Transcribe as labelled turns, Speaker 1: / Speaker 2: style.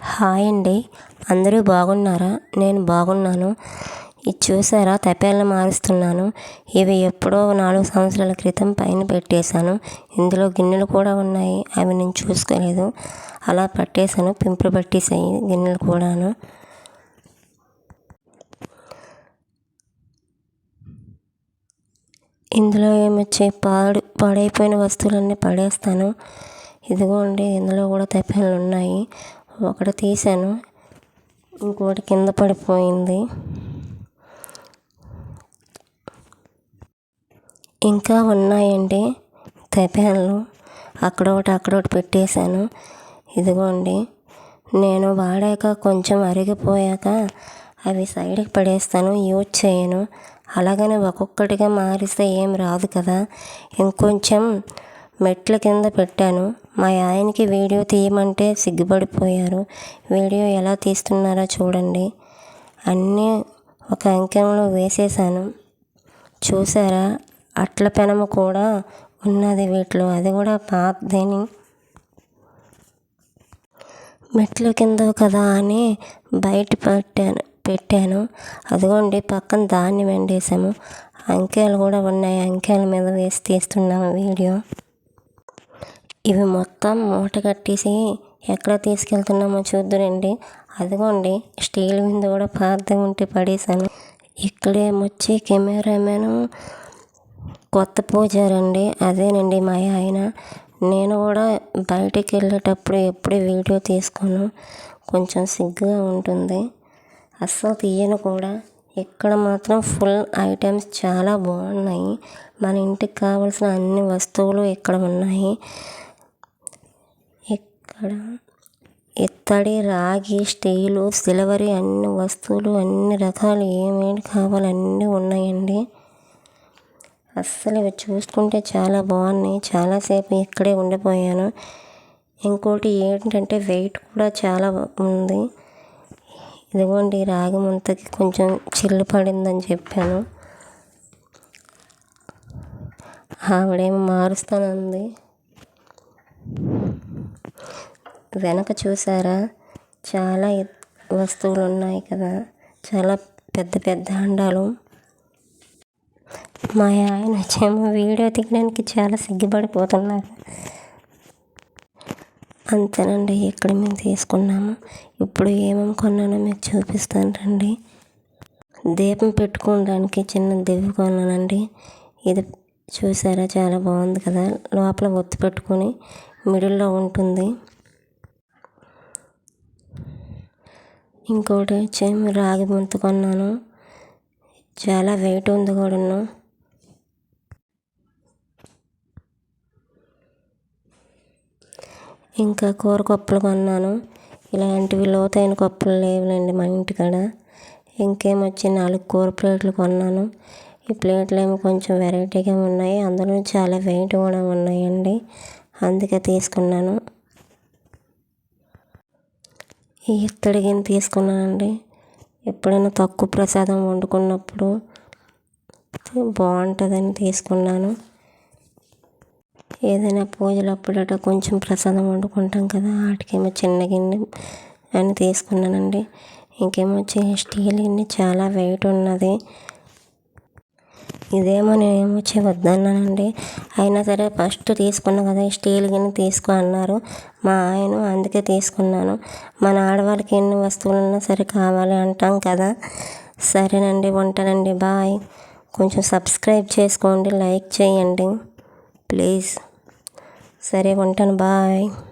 Speaker 1: Hi అండి. అందరూ బాగున్నారా? నేను బాగున్నాను. ఇది చూసారా? తపేలను మారుస్తున్నాను. ఇవి ఎప్పుడో నాలుగు సంవత్సరాల క్రితం పైన పెట్టేశాను. ఇందులో గిన్నెలు కూడా ఉన్నాయి. అవి నేను చూసుకోలేదు. అలా పట్టేశాను. పింపులు పట్టేసాయి గిన్నెలు కూడాను. ఇందులో ఏమొచ్చి పాడు పాడైపోయిన వస్తువులన్నీ పడేస్తాను. ఇదిగోండి ఇందులో కూడా తప్పేళ్ళు ఉన్నాయి ఒకటి తీసాను ఇంకోటి కింద పడిపోయింది. ఇంకా ఉన్నాయండి తపేళ్ళు అక్కడ ఒకటి అక్కడ ఒకటి పెట్టేశాను. ఇదిగోండి. నేను వాడాక కొంచెం అరిగిపోయాక అవి సైడ్కి పడేస్తాను. యూజ్ చేయను. అలాగని ఒక్కొక్కటిగా మారిస్తే ఏం రాదు కదా. ఇంకొంచెం మెట్ల కింద పెట్టాను. మా ఆయనకి వీడియో తీయమంటే సిగ్గుపడిపోయారు. వీడియో ఎలా తీస్తున్నారో చూడండి. అన్నీ ఒక అంకెంలో వేసేసాను చూసారా? అట్ల పెనము కూడా ఉన్నది వీటిలో. అది కూడా పాతదేని మెట్ల కింద కదా అని బయట పెట్టాను పెట్టాను. అదిగోండి పక్కన దాన్ని వెండేసాము అంకెలు కూడా ఉన్నాయి. అంకెల మీద వేసి తీస్తున్నాము వీడియో. ఇవి మొత్తం మూట కట్టేసి ఎక్కడ తీసుకెళ్తున్నామో చూద్దురండి. అదిగోండి స్టీల్ మీద కూడా పాత ఉంటే పడేసాను ఇక్కడేమొచ్చి కెమెరామెన్ కొత్త పూజారండి. అదేనండి మా ఆయన. నేను కూడా బయటికి వెళ్ళేటప్పుడు ఎప్పుడు వీడియో తీసుకోను. కొంచెం సిగ్గుగా ఉంటుంది. అస్సలు తీయను కూడా. ఇక్కడ మాత్రం ఫుల్ ఐటమ్స్ చాలా బాగున్నాయి. మన ఇంటికి కావాల్సిన అన్ని వస్తువులు ఇక్కడ ఉన్నాయి. ఇక్కడ ఇత్తడి రాగి స్టీలు సిలవరి అన్ని వస్తువులు అన్ని రకాలు ఏమేమి కావాలి అన్నీ ఉన్నాయండి. అస్సలు ఇవి చూసుకుంటే చాలా బాగున్నాయి. చాలాసేపు ఇక్కడే ఉండిపోయాను. ఇంకోటి ఏంటంటే వెయిట్ కూడా చాలా ఉంది. ఇదిగోండి రాగి ముంతకి కొంచెం చిల్లు పడిందని చెప్పాను. ఆవిడేమి మారుస్తానంది. వెనక చూసారా? చాలా వస్తువులు ఉన్నాయి కదా. చాలా పెద్ద పెద్ద అండాలు. మా ఆయన వచ్చేమో వీడియో తీయడానికి చాలా సిగ్గుపడిపోతున్నారు. అంతేనండి ఇక్కడ మేము తీసుకున్నాము. ఇప్పుడు ఏమేమి కొన్నానో మీకు చూపిస్తాను రండి. దీపం పెట్టుకోవడానికి చిన్న దివ్వు కొన్నానండి. ఇది చూసారా? చాలా బాగుంది కదా. లోపల ఒత్తి పెట్టుకొని మిడిల్లో ఉంటుంది. ఇంకోటి వచ్చి రాగి ముంత కొన్నాను. చాలా వెయిట్ ఉంది కూడాను. ఇంకా కూర కప్పులు కొన్నాను. ఇలాంటివి లోతైన కప్పులు లేవులేండి మా ఇంటికాడ. ఇంకేమొచ్చి నాలుగు కూర ప్లేట్లు కొన్నాను. ఈ ప్లేట్లు ఏమో కొంచెం వెరైటీగా ఉన్నాయి. అందులో చాలా వెయిట్ కూడా ఉన్నాయండి. అందుకే తీసుకున్నాను. ఈ ఇత్తడి గిన్నె తీసుకున్నానండి. ఎప్పుడైనా తక్కువ ప్రసాదం వండుకున్నప్పుడు బాగుంటుందని తీసుకున్నాను. ఏదైనా పూజలు అప్పుడట కొంచెం ప్రసాదం వండుకుంటాం కదా వాటికేమో చిన్న గిన్నె అని తీసుకున్నానండి. ఇంకేమో వచ్చి స్టీల్ గిన్నె చాలా వెయిట్ ఉన్నది. ఇదేమో నేనేమో వచ్చి వద్దన్నానండి. అయినా సరే ఫస్ట్ తీసుకున్నా కదా స్టీల్ గిన్నె తీసుకో అన్నారు. మా ఆయన అందుకే తీసుకున్నాను. మన ఆడవాళ్ళకి ఎన్ని వస్తువులన్నా సరే కావాలి అంటాం కదా. సరేనండి ఉంటానండి. బాయ్. కొంచెం సబ్స్క్రైబ్ చేసుకోండి లైక్ చేయండి. ప్లీజ్. సరే ఉంటాను. బాయ్.